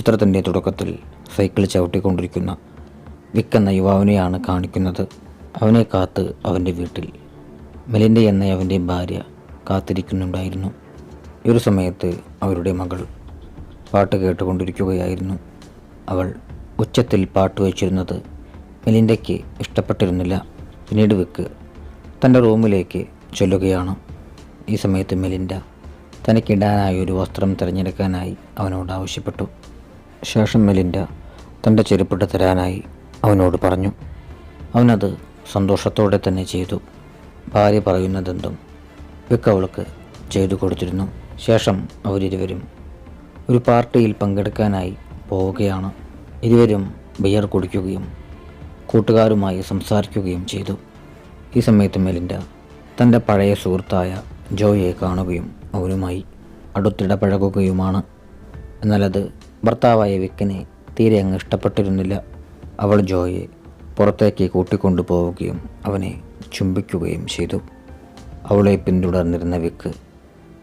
ചിത്രത്തിന്റെ തുടക്കത്തിൽ സൈക്കിൾ ചവിട്ടിക്കൊണ്ടിരിക്കുന്ന വിക്കെന്ന യുവാവിനെയാണ് കാണിക്കുന്നത്. അവനെ കാത്ത് അവന്റെ വീട്ടിൽ. മെലിൻഡ എന്ന അവന്റെ ഭാര്യ കാത്തിരിക്കുന്നുണ്ടായിരുന്നു. ഈ ഒരു സമയത്ത് അവരുടെ മകൾ പാട്ട് കേട്ടുകൊണ്ടിരിക്കുകയായിരുന്നു. അവൾ ഉച്ചത്തിൽ പാട്ട് വെച്ചിരുന്നത് മെലിൻഡയ്ക്ക് ഇഷ്ടപ്പെട്ടിരുന്നില്ല. പിന്നീട് വിക്ക് തന്റെ റൂമിലേക്ക് ചൊല്ലുകയാണ്. ഈ സമയത്ത് മെലിൻഡ തനിക്കിടാനായി ഒരു വസ്ത്രം തിരഞ്ഞെടുക്കാനായി അവനോട് ആവശ്യപ്പെട്ടു. ശേഷം മെലിൻഡ തന്റെ ചെരുപ്പിട്ട് തരാനായി അവനോട് പറഞ്ഞു. അവനത് സന്തോഷത്തോടെ തന്നെ ചെയ്തു. ഭാര്യ പറയുന്നതെന്തും വിക്ക് അവൾക്ക് ചെയ്തു കൊടുത്തിരുന്നു. ശേഷം അവരിരുവരും ഒരു പാർട്ടിയിൽ പങ്കെടുക്കാനായി പോവുകയാണ്. ഇരുവരും ബിയർ കുടിക്കുകയും കൂട്ടുകാരുമായി സംസാരിക്കുകയും ചെയ്തു. ഈ സമയത്ത് മെലിൻഡ തന്റെ പഴയ സുഹൃത്തായ ജോയെ കാണുകയും അവരുമായി അടുത്തിടപഴകുകയുമാണ്. എന്നാലത് ഭർത്താവായ വിക്കിനെ തീരെ അങ്ങ് ഇഷ്ടപ്പെട്ടിരുന്നില്ല. അവൾ ജോയെ പുറത്തേക്ക് കൂട്ടിക്കൊണ്ടു പോവുകയും അവനെ ചുംബിക്കുകയും ചെയ്തു. അവളെ പിന്തുടർന്നിരുന്ന വിക്ക്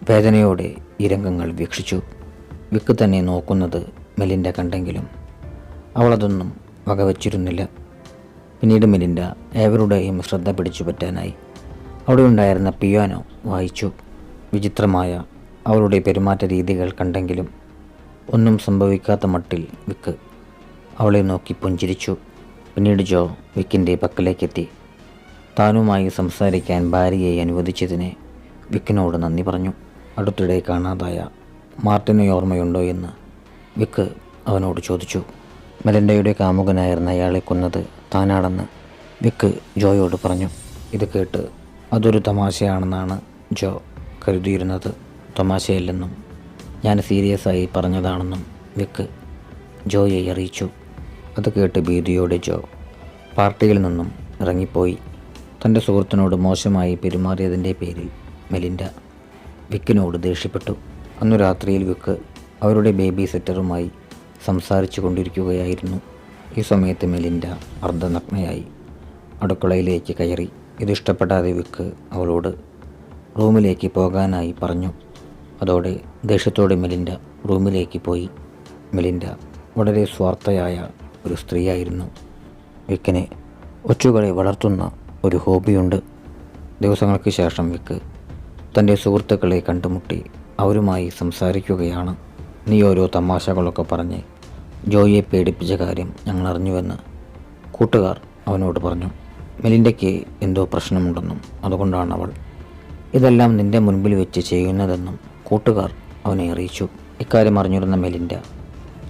വേദനയോടെ ഈ രംഗങ്ങൾ വീക്ഷിച്ചു. വിക്ക് തന്നെ നോക്കുന്നത് മെലിൻഡ കണ്ടെങ്കിലും അവളതൊന്നും വകവച്ചിരുന്നില്ല. പിന്നീട് മെലിൻഡ ഏവരുടെയും ശ്രദ്ധ പിടിച്ചു പറ്റാനായി. അവിടെ ഉണ്ടായിരുന്ന പിയാനോ വായിച്ചു. വിചിത്രമായ അവളുടെ പെരുമാറ്റ രീതികൾ കണ്ടെങ്കിലും ഒന്നും സംഭവിക്കാത്ത മട്ടിൽ വിക്ക് അവളെ നോക്കി പുഞ്ചിരിച്ചു. പിന്നീട് ജോ വിക്കിന്റെ പക്കലേക്കെത്തി. താനുമായി സംസാരിക്കാൻ ഭാര്യയെ അനുവദിച്ചതിനെ വിക്കിനോട് നന്ദി പറഞ്ഞു. അടുത്തിടെ കാണാതായ മാർട്ടിനെ ഓർമ്മയുണ്ടോ എന്ന് വിക്ക് അവനോട് ചോദിച്ചു. മെലൻഡയുടെ കാമുകനായിരുന്ന അയാളെ കൊന്നത് താനാണെന്ന് വിക്ക് ജോയോട് പറഞ്ഞു. ഇത് കേട്ട് അതൊരു തമാശയാണെന്നാണ് ജോ കരുതിയിരുന്നത്. തമാശയല്ലെന്നും ഞാൻ സീരിയസ് ആയി പറഞ്ഞതാണെന്നും വിക്ക് ജോയെ അറിയിച്ചു. അത് കേട്ട് ഭീതിയോടെ ജോ പാർട്ടിയിൽ നിന്നും ഇറങ്ങിപ്പോയി. തന്റെ സുഹൃത്തിനോട് മോശമായി പെരുമാറിയതിന്റെ പേരിൽ മെലിൻഡ വിക്കിനോട് ദേഷ്യപ്പെട്ടു. അന്നു രാത്രിയിൽ വിക്ക് അവരുടെ ബേബി സെറ്ററുമായി സംസാരിച്ചു കൊണ്ടിരിക്കുകയായിരുന്നു. ഈ സമയത്ത് മെലിൻഡ അർദ്ധനഗ്നയായി അടുക്കളയിലേക്ക് കയറി. ഇതിഷ്ടപ്പെടാതെ വിക്ക് അവളോട് റൂമിലേക്ക് പോകാനായി പറഞ്ഞു. അതോടെ ദേഷ്യത്തോടെ മെലിൻഡ റൂമിലേക്ക് പോയി. മെലിൻഡ വളരെ സ്വാർത്ഥയായ ഒരു സ്ത്രീയായിരുന്നു. വിക്കിന് ഒച്ചുകളെ വളർത്തുന്ന ഒരു ഹോബിയുണ്ട്. ദിവസങ്ങൾക്ക് ശേഷം വിക്ക് തന്റെ സുഹൃത്തുക്കളെ കണ്ടുമുട്ടി അവരുമായി സംസാരിക്കുകയാണ്. നീ ഓരോ തമാശകളൊക്കെ പറഞ്ഞ് ജോയിയെ പേടിപ്പിച്ച കാര്യം ഞങ്ങൾ അറിഞ്ഞുവെന്ന് കൂട്ടുകാർ അവനോട് പറഞ്ഞു. മെലിൻഡയ്ക്ക് എന്തോ പ്രശ്നമുണ്ടെന്നും അതുകൊണ്ടാണ് അവൾ ഇതെല്ലാം നിന്റെ മുൻപിൽ വെച്ച് ചെയ്യുന്നതെന്നും കൂട്ടുകാർ അവനെ അറിയിച്ചു. ഇക്കാര്യം അറിഞ്ഞിരുന്ന മെലിൻഡ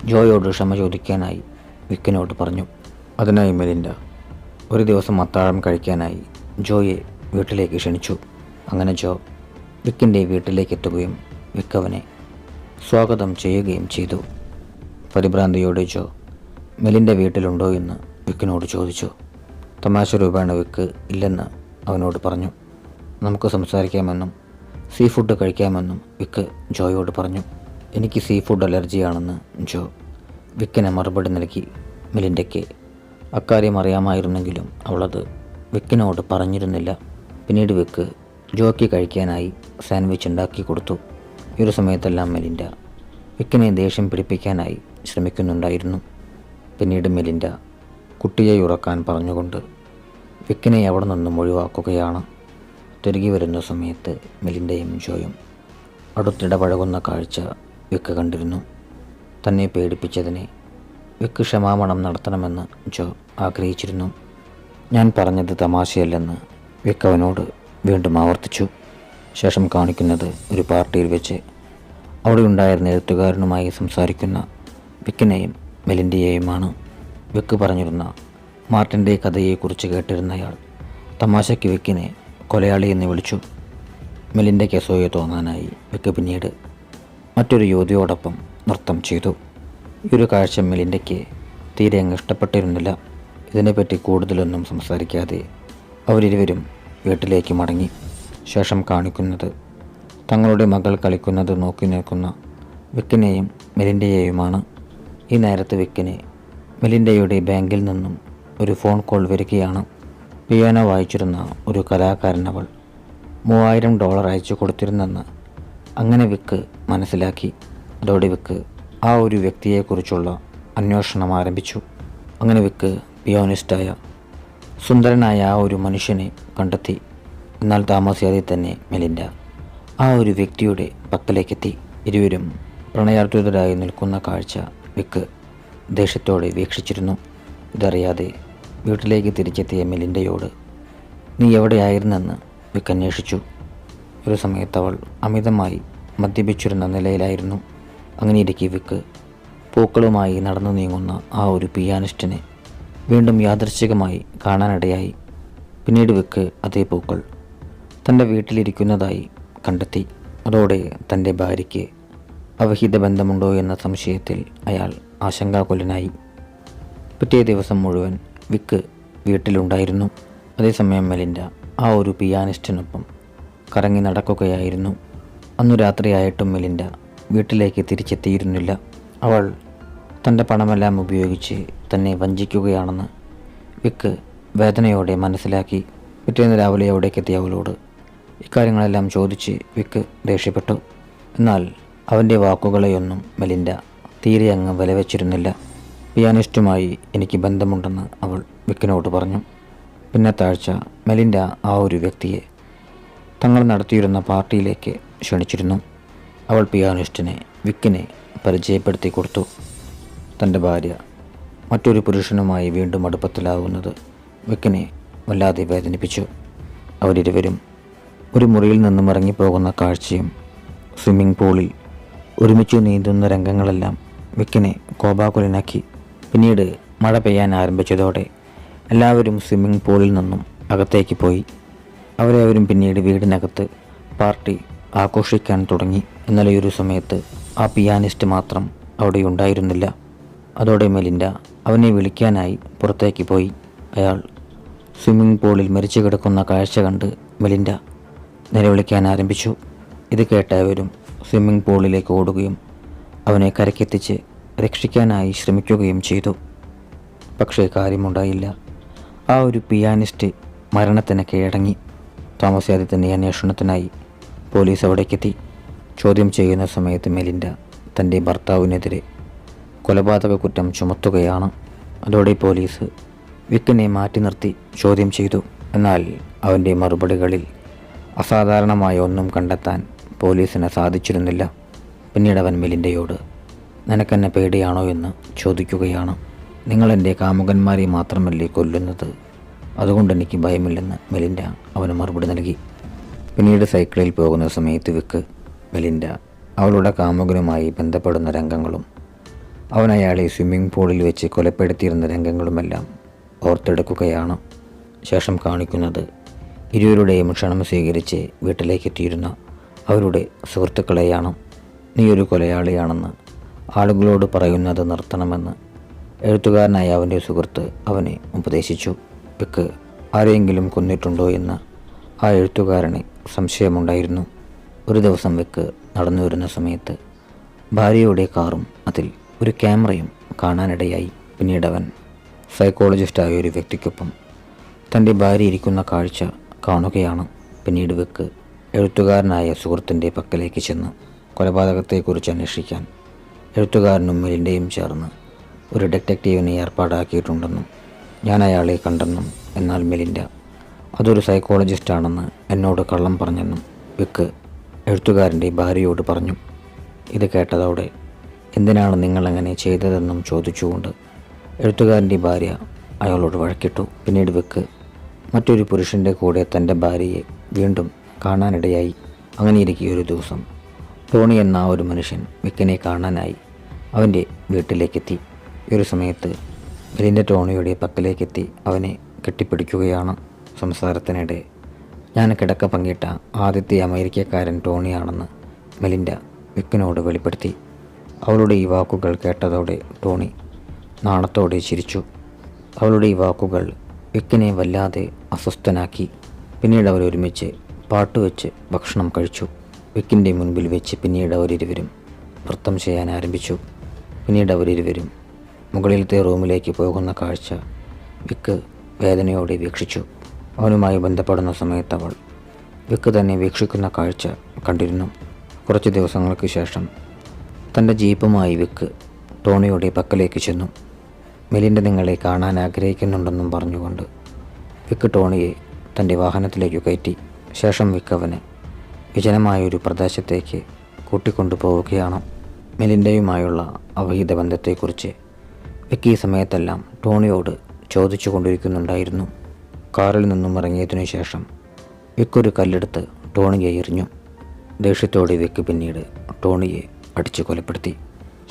ജോയോട് ക്ഷമ ചോദിക്കാനായി വിക്കിനോട് പറഞ്ഞു. അതിനായി മെലിൻഡ ഒരു ദിവസം അത്താഴം കഴിക്കാനായി ജോയെ വീട്ടിലേക്ക് ക്ഷണിച്ചു. അങ്ങനെ ജോ വിക്കിന്റെ വീട്ടിലേക്ക് എത്തുകയും വിക്കവനെ സ്വാഗതം ചെയ്യുകയും ചെയ്തു. പരിഭ്രാന്തിയോടെ ജോ മെലിന്റെ വീട്ടിലുണ്ടോ എന്ന് വിക്കിനോട് ചോദിച്ചു. തമാശ രൂപേണ വിക്ക് ഇല്ലെന്ന് അവനോട് പറഞ്ഞു. നമുക്ക് സംസാരിക്കാമെന്നും സീ ഫുഡ് കഴിക്കാമെന്നും വിക്ക് ജോയോട് പറഞ്ഞു. എനിക്ക് സീ ഫുഡ് അലർജിയാണെന്ന് ജോ വിക്കിന് മറുപടി നൽകി മിലിന്റെക്ക് അക്കാര്യം അറിയാമായിരുന്നെങ്കിലും അവളത് വിക്കിനോട് പറഞ്ഞിരുന്നില്ല. പിന്നീട് വിക്ക് ജോയ്ക്ക് കഴിക്കാനായി സാൻഡ്വിച്ച് ഉണ്ടാക്കി കൊടുത്തു. ഈ ഒരു സമയത്തെല്ലാം മെലിൻഡ വിക്കിനെ ദേഷ്യം പിടിപ്പിക്കാനായി ശ്രമിക്കുന്നുണ്ടായിരുന്നു. പിന്നീട് മെലിൻഡ കുട്ടിയെ ഉറക്കാൻ പറഞ്ഞുകൊണ്ട് വിക്കിനെ അവിടെ നിന്നും ഒഴിവാക്കുകയാണ്. തിരികെ വരുന്ന സമയത്ത് മെലിൻഡയും ജോയും അടുത്തിടപഴകുന്ന കാഴ്ച വിക്ക് കണ്ടിരുന്നു. തന്നെ പേടിപ്പിച്ചതിനെ വിക്ക് ക്ഷമാപണം നടത്തണമെന്ന് ജോ ആഗ്രഹിച്ചിരുന്നു. ഞാൻ പറഞ്ഞത് തമാശയല്ലെന്ന് വിക്ക് അവനോട് വീണ്ടും ആവർത്തിച്ചു. ശേഷം കാണിക്കുന്നത് ഒരു പാർട്ടിയിൽ വെച്ച് അവിടെ ഉണ്ടായിരുന്ന എഴുത്തുകാരനുമായി സംസാരിക്കുന്ന വിക്കിനെയും മെലിൻഡയെയുമാണ് വിക്ക് പറഞ്ഞിരുന്ന മാർട്ടിന്റെ കഥയെക്കുറിച്ച് കേട്ടിരുന്നയാൾ തമാശയ്ക്ക് വിക്കിനെ കൊലയാളി എന്ന് വിളിച്ചു. മെലിൻഡയ്ക്ക് അസൂയ തോന്നാനായി വിക്ക് പിന്നീട് മറ്റൊരു യുവതിയോടൊപ്പം നൃത്തം ചെയ്തു. ഈ ഒരു കാഴ്ച മെലിൻഡയ്ക്ക് തീരെ അങ്ങ് ഇഷ്ടപ്പെട്ടിരുന്നില്ല. ഇതിനെപ്പറ്റി കൂടുതലൊന്നും സംസാരിക്കാതെ അവരിരുവരും വീട്ടിലേക്ക് മടങ്ങി ശേഷം കാണിക്കുന്നത് തങ്ങളുടെ മകൾ കളിക്കുന്നത് നോക്കി നിൽക്കുന്ന വിക്കിനെയും മെലിന്റെയെയുമാണ് ഈ നേരത്ത് വിക്കിനെ മെലിന്റെയുടെ ബാങ്കിൽ നിന്നും ഒരു ഫോൺ കോൾ വരികയാണ്. പിയാനോ വായിച്ചിരുന്ന ഒരു കലാകാരൻ അവൾ മൂവായിരം ഡോളർ അയച്ചു കൊടുത്തിരുന്നെന്ന് അങ്ങനെ വിക്ക് മനസ്സിലാക്കി. അതോടെ വിക്ക് ആ ഒരു വ്യക്തിയെക്കുറിച്ചുള്ള അന്വേഷണം ആരംഭിച്ചു. അങ്ങനെ വിക്ക് പിയോണിസ്റ്റായ സുന്ദരനായ ആ ഒരു മനുഷ്യനെ കണ്ടെത്തി. എന്നാൽ താമസിയാതെ തന്നെ മെലിൻഡ ആ ഒരു വ്യക്തിയുടെ പക്കലേക്കെത്തി. ഇരുവരും പ്രണയാർത്ഥിതരായി നിൽക്കുന്ന കാഴ്ച വിക്ക് ദേഷ്യത്തോടെ വീക്ഷിച്ചിരുന്നു. ഇതറിയാതെ വീട്ടിലേക്ക് തിരിച്ചെത്തിയ മിലിന്റെയോട് നീ എവിടെയായിരുന്നെന്ന് വിക്ക് അന്വേഷിച്ചു ഒരു സമയത്ത് അവൾ അമിതമായി മദ്യപിച്ചിരുന്ന നിലയിലായിരുന്നു. അങ്ങനെ ഇരിക്കെ വിക്ക് പൂക്കളുമായി നടന്നു നീങ്ങുന്ന ആ ഒരു പിയാനിസ്റ്റിനെ വീണ്ടും യാദൃശ്ചികമായി കാണാനിടയായി. പിന്നീട് വിക്ക് അതേ പൂക്കൾ തന്റെ വീട്ടിലിരിക്കുന്നതായി കണ്ടെത്തി. അതോടെ തന്റെ ഭാര്യയ്ക്ക് അവഹിത ബന്ധമുണ്ടോ എന്ന സംശയത്തിൽ അയാൾ ആശങ്കാകുലനായി. പിറ്റേ ദിവസം മുഴുവൻ വിക്ക് വീട്ടിലുണ്ടായിരുന്നു. അതേസമയം മെലിൻഡ ആ ഒരു പിയാനിസ്റ്റിനൊപ്പം കറങ്ങി നടക്കുകയായിരുന്നു. അന്നു രാത്രിയായിട്ടും മെലിൻഡ വീട്ടിലേക്ക് തിരിച്ചെത്തിയിരുന്നില്ല. അവൾ തന്റെ പണമെല്ലാം ഉപയോഗിച്ച് തന്നെ വഞ്ചിക്കുകയാണെന്ന് വിക്ക് വേദനയോടെ മനസ്സിലാക്കി. പിറ്റേന്ന് രാവിലെ അവിടേക്കെത്തിയ അവളോട് ഇക്കാര്യങ്ങളെല്ലാം ചോദിച്ച് വിക്ക് ദേഷ്യപ്പെട്ടു. എന്നാൽ അവന്റെ വാക്കുകളെയൊന്നും മെലിൻഡ തീരെ അങ്ങ് വിലവെച്ചിരുന്നില്ല. പിയാനിസ്റ്റുമായി എനിക്ക് ബന്ധമുണ്ടെന്ന് അവൾ വിക്കിനോട് പറഞ്ഞു. പിന്നത്തെ ആഴ്ച മെലിൻഡ ആ ഒരു വ്യക്തിയെ തങ്ങൾ നടത്തിയിരുന്ന പാർട്ടിയിലേക്ക് ക്ഷണിച്ചിരുന്നു. അവൾ പിയാനിസ്റ്റിനെ വിക്കിനെ പരിചയപ്പെടുത്തി കൊടുത്തു. തന്റെ ഭാര്യ മറ്റൊരു പുരുഷനുമായി വീണ്ടും അടുപ്പത്തിലാവുന്നത് വിക്കിനെ വല്ലാതെ വേദനിപ്പിച്ചു. അവരിരുവരും ഒരു മുറിയിൽ നിന്നും ഇറങ്ങിപ്പോകുന്ന കാഴ്ചയും സ്വിമ്മിംഗ് പൂളിൽ ഒരുമിച്ച് നീന്തുന്ന രംഗങ്ങളെല്ലാം വിക്കിനെ കോപാകുലനാക്കി പിന്നീട് മഴ പെയ്യാൻ ആരംഭിച്ചതോടെ എല്ലാവരും സ്വിമ്മിംഗ് പൂളിൽ നിന്നും അകത്തേക്ക് പോയി. അവരെവരും പിന്നീട് വീടിനകത്ത് പാർട്ടി ആഘോഷിക്കാൻ തുടങ്ങി. ഈ ഒരു സമയത്ത് ആ പിയാനിസ്റ്റ് മാത്രം അവിടെ ഉണ്ടായിരുന്നില്ല അതോടെ മെലിൻഡ അവനെ വിളിക്കാനായി പുറത്തേക്ക് പോയി. അയാൾ സ്വിമ്മിംഗ് പൂളിൽ മരിച്ചു കിടക്കുന്ന കാഴ്ച കണ്ട് മെലിൻഡ നിലവിളിക്കാൻ ആരംഭിച്ചു. ഇത് കേട്ടവരും സ്വിമ്മിംഗ് പൂളിലേക്ക് ഓടുകയും അവനെ കരക്കെത്തിച്ച് രക്ഷിക്കാനായി ശ്രമിക്കുകയും ചെയ്തു. പക്ഷേ കാര്യമുണ്ടായില്ല. ആ ഒരു പിയാനിസ്റ്റ് മരണത്തിന് കീഴടങ്ങി. താമസിയാതെ തന്നെ അന്വേഷണത്തിനായി പോലീസ് അവിടേക്കെത്തി. ചോദ്യം ചെയ്യുന്ന സമയത്ത് മെലിൻഡ തന്റെ ഭർത്താവിനെതിരെ കൊലപാതക കുറ്റം ചുമത്തുകയാണ്. അതോടെ പോലീസ് വിക്കിനെ മാറ്റി നിർത്തി ചോദ്യം ചെയ്തു. എന്നാൽ അവന്റെ മറുപടികളിൽ അസാധാരണമായ ഒന്നും കണ്ടെത്താൻ പോലീസിന് സാധിച്ചിരുന്നില്ല. പിന്നീട് അവൻ മെലിൻഡയോട് നിനക്കെന്നെ പേടിയാണോ എന്ന് ചോദിക്കുകയാണ്. നിങ്ങൾ എന്റെ കാമുകന്മാരെ മാത്രമല്ലേ കൊല്ലുന്നത്? അതുകൊണ്ട് എനിക്ക് ഭയമില്ലെന്ന് മെലിൻഡ അവന് മറുപടി നൽകി. പിന്നീട് സൈക്കിളിൽ പോകുന്ന സമയത്ത് വിക്ക് മെലിൻഡ അവളുടെ കാമുകനുമായി ബന്ധപ്പെടുന്ന രംഗങ്ങളും അവൻ അയാളെ സ്വിമ്മിംഗ് പൂളിൽ വെച്ച് കൊലപ്പെടുത്തിയിരുന്ന രംഗങ്ങളുമെല്ലാം ഓർത്തെടുക്കുകയാണ്. ശേഷം കാണിക്കുന്നത് ഇരുവരുടെയും ക്ഷണം സ്വീകരിച്ച് വീട്ടിലേക്കെത്തിയിരുന്ന അവരുടെ സുഹൃത്തുക്കളെയാണ്. നീ ഒരു കൊലയാളിയാണെന്ന് ആളുകളോട് പറയുന്നത് നിർത്തണമെന്ന് എഴുത്തുകാരനായ അവന്റെ സുഹൃത്ത് അവനെ ഉപദേശിച്ചു. പിക്ക് ആരെയെങ്കിലും കൊന്നിട്ടുണ്ടോ എന്ന് ആ എഴുത്തുകാരന് സംശയമുണ്ടായിരുന്നു. ഒരു ദിവസം വെക്ക് നടന്നു വരുന്ന സമയത്ത് ഭാര്യയുടെ കാറും അതിൽ ഒരു ക്യാമറയും കാണാനിടയായി. പിന്നീട് അവൻ സൈക്കോളജിസ്റ്റായ ഒരു വ്യക്തിക്കൊപ്പം തന്റെ ഭാര്യ ഇരിക്കുന്ന കാഴ്ച കാണുകയാണ്. പിന്നീട് വെക്ക് എഴുത്തുകാരനായ സുഹൃത്തിന്റെ പക്കലേക്ക് ചെന്ന് കൊലപാതകത്തെക്കുറിച്ച് അന്വേഷിക്കാൻ എഴുത്തുകാരനും മിലിന്റെയും ചേർന്ന് ഒരു ഡിറ്റക്റ്റീവിനെ ഏർപ്പാടാക്കിയിട്ടുണ്ടെന്നും ഞാൻ അയാളെ കണ്ടെന്നും എന്നാൽ മിലിന്റെ അതൊരു സൈക്കോളജിസ്റ്റാണെന്ന് എന്നോട് കള്ളം പറഞ്ഞെന്നും വിക്ക് എഴുത്തുകാരന്റെ ഭാര്യയോട് പറഞ്ഞു. ഇത് കേട്ടതോടെ എന്തിനാണ് നിങ്ങളങ്ങനെ ചെയ്തതെന്നും ചോദിച്ചുകൊണ്ട് എഴുത്തുകാരന്റെ ഭാര്യ അയാളോട് വഴക്കിട്ടു. പിന്നീട് വിക്ക് മറ്റൊരു പുരുഷന്റെ കൂടെ തന്റെ ഭാര്യയെ വീണ്ടും കാണാനിടയായി. അങ്ങനെ ഇരിക്കെ ഒരു ദിവസം ടോണി എന്ന ഒരു മനുഷ്യൻ വിക്കിനെ കാണാനായി. അവന്റെ വീട്ടിലേക്കെത്തി. ഈ ഒരു സമയത്ത് ബലിന്റെ ടോണിയുടെ പക്കലേക്കെത്തി അവനെ കെട്ടിപ്പിടിക്കുകയാണ് സംസാരത്തിനിടെ. ഞാൻ കിടക്ക പങ്കിട്ട ആദ്യത്തെ അമേരിക്കക്കാരൻ ടോണിയാണെന്ന് മെലിൻഡ വിക്കിനോട് വെളിപ്പെടുത്തി. അവളുടെ ഈ വാക്കുകൾ കേട്ടതോടെ ടോണി നാണത്തോടെ ചിരിച്ചു. അവളുടെ ഈ വാക്കുകൾ വിക്കിനെ വല്ലാതെ അസ്വസ്ഥനാക്കി. പിന്നീട് അവരൊരുമിച്ച് പാട്ട് പാട്ടുവെച്ച് ഭക്ഷണം കഴിച്ചു. വിക്കിന്റെ മുൻപിൽ വെച്ച് പിന്നീട് അവരിരുവരും നൃത്തം ചെയ്യാൻ ആരംഭിച്ചു. പിന്നീട് അവരിരുവരും മുകളിലത്തെ റൂമിലേക്ക് പോകുന്ന കാഴ്ച വിക്ക് വേദനയോടെ വീക്ഷിച്ചു. അവനുമായി ബന്ധപ്പെടുന്ന സമയത്ത് അവൾ വിക്ക് തന്നെ വീക്ഷിക്കുന്ന കാഴ്ച കണ്ടിരുന്നു. കുറച്ച് ദിവസങ്ങൾക്ക് ശേഷം തന്റെ ജീപ്പുമായി വിക്ക് ടോണിയുടെ പക്കലേക്ക് ചെന്നു. മെലിന്റെ നിങ്ങളെ കാണാൻ ആഗ്രഹിക്കുന്നുണ്ടെന്നും പറഞ്ഞുകൊണ്ട് വിക്ക് ടോണിയെ തന്റെ വാഹനത്തിലേക്ക് കയറ്റി. ശേഷം വിക്ക് അവനെ വിജനമായൊരു പ്രദേശത്തേക്ക് കൂട്ടിക്കൊണ്ടു പോവുകയാണ് മെലിന്റെയുമായുള്ള അവഹിത ബന്ധത്തെക്കുറിച്ച് വെക്കിയ സമയത്തെല്ലാം ടോണിയോട് ചോദിച്ചു കൊണ്ടിരിക്കുന്നുണ്ടായിരുന്നു കാറിൽ നിന്നും ഇറങ്ങിയതിനു ശേഷം വെക്കൊരു കല്ലെടുത്ത് ടോണിയെ എറിഞ്ഞു. ദേഷ്യത്തോടെ വിക്ക് പിന്നീട് ടോണിയെ അടിച്ചു കൊലപ്പെടുത്തി.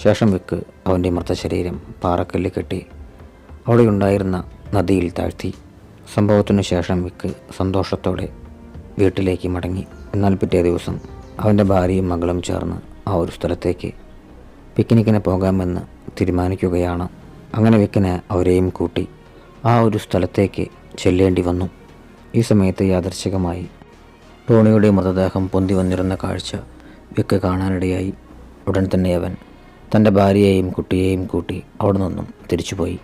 ശേഷം വിക്ക് അവന്റെ മൃതശരീരം പാറക്കല്ല് കെട്ടി അവിടെയുണ്ടായിരുന്ന നദിയിൽ താഴ്ത്തി. സംഭവത്തിനു ശേഷം വിക്ക് സന്തോഷത്തോടെ വീട്ടിലേക്ക് മടങ്ങി. എന്നാൽ പിറ്റേ ദിവസം അവന്റെ ഭാര്യയും മകളും ചേർന്ന് ആ ഒരു സ്ഥലത്തേക്ക് പിക്നിക്കിന് പോകാമെന്ന് തീരുമാനിക്കുകയാണ്. അങ്ങനെ വിക്കിന് അവരെയും കൂട്ടി ആ ഒരു സ്ഥലത്തേക്ക് ചെല്ലേണ്ടി വന്നു. ഈ സമയത്ത് യാദർശികമായി ടോണിയുടെ മൃതദേഹം പൊന്തി വന്നിരുന്ന കാഴ്ച വിക്ക് കാണാനിടയായി. ഉടൻ തന്നെ അവൻ തന്റെ ഭാര്യയെയും കുട്ടിയെയും കൂട്ടി അവിടെ നിന്നും തിരിച്ചുപോയി.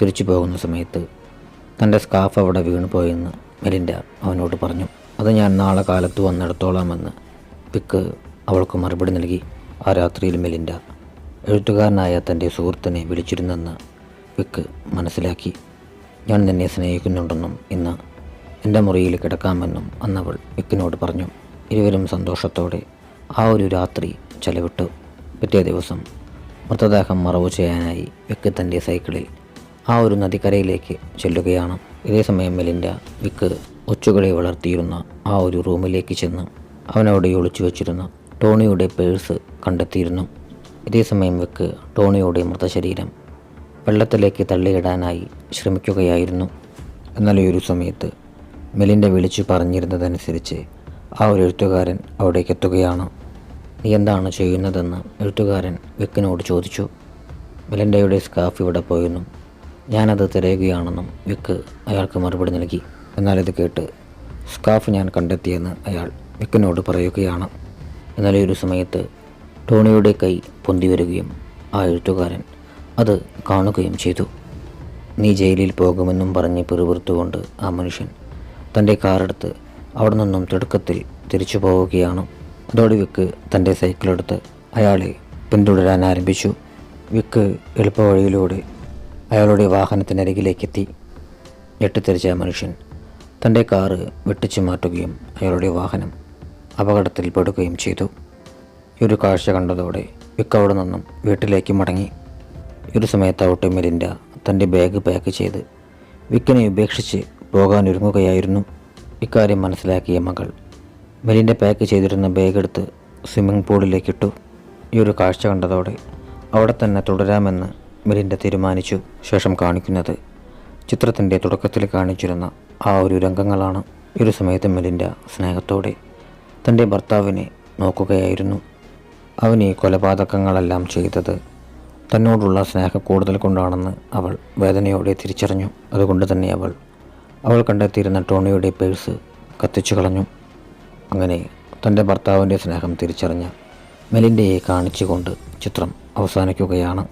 തിരിച്ചു പോകുന്ന സമയത്ത് തന്റെ സ്കാഫ് അവിടെ വീണുപോയെന്ന് മെലിൻഡ അവനോട് പറഞ്ഞു. അത് ഞാൻ നാളെ കാലത്ത് വന്നെടുത്തോളാമെന്ന് വിക്ക് അവൾക്ക് മറുപടി നൽകി. ആ രാത്രിയിൽ മെലിൻഡ എഴുത്തുകാരനായ തന്റെ സുഹൃത്തിനെ വിളിച്ചിരുന്നെന്ന് വിക്ക് മനസ്സിലാക്കി. ഞാൻ നിന്നെ സ്നേഹിക്കുന്നുണ്ടെന്നും ഇന്ന് എന്റെ മുറിയിൽ കിടക്കാമെന്നും അന്നവൾ വിക്കിനോട് പറഞ്ഞു. ഇരുവരും സന്തോഷത്തോടെ ആ ഒരു രാത്രി ചെലവിട്ടു. പിറ്റേ ദിവസം മൃതദേഹം മറവ് ചെയ്യാനായി വിക്ക് തന്റെ സൈക്കിളിൽ ആ ഒരു നദിക്കരയിലേക്ക് ചെല്ലുകയാണ്. ഇതേ സമയം മെലിന്റ വിക്ക് ഒച്ചുകളെ വളർത്തിയിരുന്ന ആ ഒരു റൂമിലേക്ക് ചെന്ന് അവനവിടെ ഒളിച്ചു വച്ചിരുന്ന. ടോണിയുടെ പേഴ്സ് കണ്ടെത്തിയിരുന്നു. ഇതേ സമയം വിക്ക് ടോണിയുടെ മൃതശരീരം വെള്ളത്തിലേക്ക് തള്ളിയിടാനായി ശ്രമിക്കുകയായിരുന്നു. എന്നാൽ ഈ ഒരു സമയത്ത് മെലിൻഡ വിളിച്ചു പറഞ്ഞിരുന്നതനുസരിച്ച് ആ ഒരു എഴുത്തുകാരൻ അവിടേക്ക് എത്തുകയാണ്. നീ എന്താണ് ചെയ്യുന്നതെന്ന് എഴുത്തുകാരൻ വെക്കിനോട് ചോദിച്ചു. മെലിൻഡയുടെ സ്കാഫ് ഇവിടെ പോയെന്നും ഞാനത് തിരയുകയാണെന്നും വിക്ക് അയാൾക്ക് മറുപടി നൽകി. എന്നാൽ ഇത് കേട്ട് സ്കാഫ് ഞാൻ കണ്ടെത്തിയെന്ന് അയാൾ വിക്കിനോട് പറയുകയാണ്. എന്നാൽ ഈ ഒരു സമയത്ത് ടോണിയുടെ കൈ പൊന്തി വരികയും ആ എഴുത്തുകാരൻ അത് കാണുകയും ചെയ്തു. നീ ജയിലിൽ പോകുമെന്നും പറഞ്ഞ് പിറുപിറുത്തുകൊണ്ട് ആ മനുഷ്യൻ തന്റെ കാറെടുത്ത് അവിടെ നിന്നും തിടുക്കത്തിൽ തിരിച്ചു പോവുകയാണ്. അതോടെ വിക്ക് തന്റെ സൈക്കിളെടുത്ത് അയാളെ പിന്തുടരാൻ ആരംഭിച്ചു. വിക്ക് എളുപ്പവഴിയിലൂടെ അയാളുടെ വാഹനത്തിനരികിലേക്കെത്തി. ഞെട്ടിത്തെറിച്ച മനുഷ്യൻ തന്റെ കാറ് വെട്ടിച്ചു മാറ്റുകയും അയാളുടെ വാഹനം അപകടത്തിൽപ്പെടുകയും ചെയ്തു. ഈ ഒരു കാഴ്ച കണ്ടതോടെ വിക്ക് അവിടെ നിന്നും വീട്ടിലേക്ക് മടങ്ങി. ഈ ഒരു സമയത്താവട്ടെ മെലിൻഡ തന്റെ ബാഗ് പാക്ക് ചെയ്ത് വിക്കിനെ ഉപേക്ഷിച്ച് പോകാനൊരുങ്ങുകയായിരുന്നു ഇക്കാര്യം മനസ്സിലാക്കിയ മകൾ മെലിന്റെ പാക്ക് ചെയ്തിരുന്ന ബാഗ് എടുത്ത് സ്വിമ്മിംഗ് പൂളിലേക്കിട്ടു ഈ ഒരു കാഴ്ച കണ്ടതോടെ അവിടെ തന്നെ തുടരാമെന്ന് മെലിൻഡ തീരുമാനിച്ചു. ശേഷം കാണിക്കുന്നത് ചിത്രത്തിന്റെ തുടക്കത്തിൽ കാണിച്ചിരുന്ന ആ ഒരു രംഗങ്ങളാണ്. ഒരു സമയത്ത് മെലിൻഡ സ്നേഹത്തോടെ തന്റെ ഭർത്താവിനെ നോക്കുകയായിരുന്നു. അവൻ ഈ കൊലപാതകങ്ങളെല്ലാം ചെയ്തത് തന്നോടുള്ള സ്നേഹം കൂടുതൽ കൊണ്ടാണെന്ന് അവൾ വേദനയോടെ തിരിച്ചറിഞ്ഞു. അതുകൊണ്ട് തന്നെ അവൾ അവൾ കണ്ടെത്തിയിരുന്ന ടോണിയുടെ പേഴ്സ് കത്തിച്ചു കളഞ്ഞു. അങ്ങനെ തന്റെ ഭർത്താവിന്റെ സ്നേഹം തിരിച്ചറിഞ്ഞ മെലിൻഡയെ കാണിച്ചുകൊണ്ട് ചിത്രം അവസാനിക്കുകയാണ്.